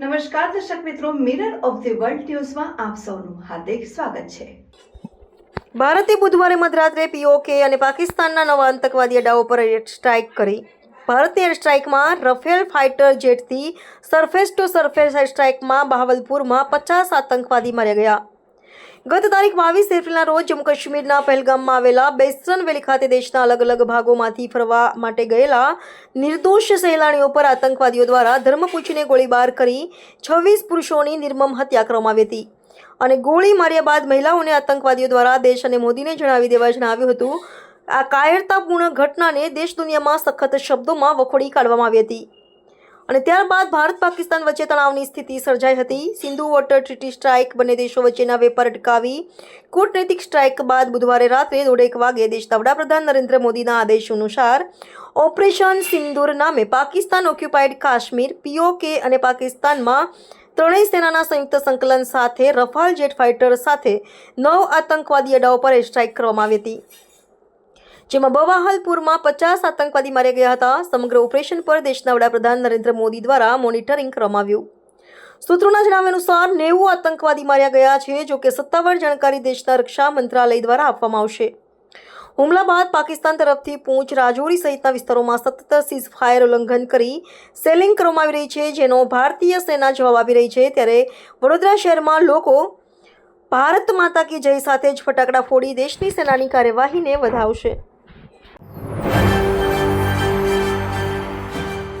નમસ્કાર દર્શક મિત્રો મિરર ઓફ ધી વર્લ્ડ ન્યૂઝમાં આપ સૌનું હાર્દિક સ્વાગત છે. ભારતે બુધવારે મધરાત્રે પીઓકે અને પાકિસ્તાનના નવા આતંકવાદી અડાઓ પર એર સ્ટ્રાઇક કરી. ભારતીય એર સ્ટ્રાઇકમાં રફેલ ફાઇટર જેટથી સરફેસ ટુ સરફેસ એર સ્ટ્રાઇકમાં બહાવલપુરમાં પચાસ આતંકવાદી માર્યા ગયા. ગત તારીખ બાવીસ એપ્રિલના રોજ જમ્મુ કાશ્મીરના પહેલગામમાં આવેલા બેસન વેલી ખાતે દેશના અલગ અલગ ભાગોમાંથી ફરવા માટે ગયેલા નિર્દોષ સહેલાણીઓ પર આતંકવાદીઓ દ્વારા ધર્મ પૂછીને ગોળીબાર કરી છવ્વીસ પુરુષોની નિર્મમ હત્યા કરવામાં આવી હતી. અને ગોળી માર્યા બાદ મહિલાઓને આતંકવાદીઓ દ્વારા દેશ અને મોદીને જણાવી દેવા જણાવ્યું હતું. આ કાયરતાપૂર્ણ ઘટનાને દેશ દુનિયામાં સખત શબ્દોમાં વખોડી કાઢવામાં આવી હતી. અને ત્યારબાદ ભારત પાકિસ્તાન વચ્ચે તણાવની સ્થિતિ સર્જાઈ હતી. સિંધુ વોટર ટ્રીટી સ્ટ્રાઇક બંને દેશો વચ્ચેના વેપાર અટકાવી. કૂટનૈતિક સ્ટ્રાઇક બાદ બુધવારે રાત્રે દોઢેક વાગે દેશના વડાપ્રધાન નરેન્દ્ર મોદીના આદેશ અનુસાર ઓપરેશન સિંદૂર નામે પાકિસ્તાન ઓક્યુપાઈડ કાશ્મીર, પીઓકે અને પાકિસ્તાનમાં ત્રણેય સેનાના સંયુક્ત સંકલન સાથે રફાલ જેટ ફાઇટર સાથે નવ આતંકવાદી અડાઓ પર સ્ટ્રાઇક કરવામાં આવી હતી. જેમાં બવાહલપુરમાં પચાસ આતંકવાદી માર્યા ગયા હતા. સમગ્ર ઓપરેશન પર દેશના વડાપ્રધાન નરેન્દ્ર મોદી દ્વારા મોનિટરિંગ કરવામાં આવ્યું સૂત્રોના જણાવ્યા અનુસાર નેવું આતંકવાદી માર્યા ગયા છે, જો કે સત્તાવાર જાણકારી દેશના રક્ષા મંત્રાલય દ્વારા આપવામાં આવશે. હુમલા બાદ પાકિસ્તાન તરફથી પૂંછ રાજૌરી સહિતના વિસ્તારોમાં સતત સીઝ ફાયર ઉલ્લંઘન કરી સેલિંગ કરવામાં આવી રહી છે, જેનો ભારતીય સેના જવાબ આપી રહી છે. ત્યારે વડોદરા શહેરમાં લોકો ભારત માતા કી જય સાથે જ ફટાકડા ફોડી દેશની સેનાની કાર્યવાહીને વધાવશે.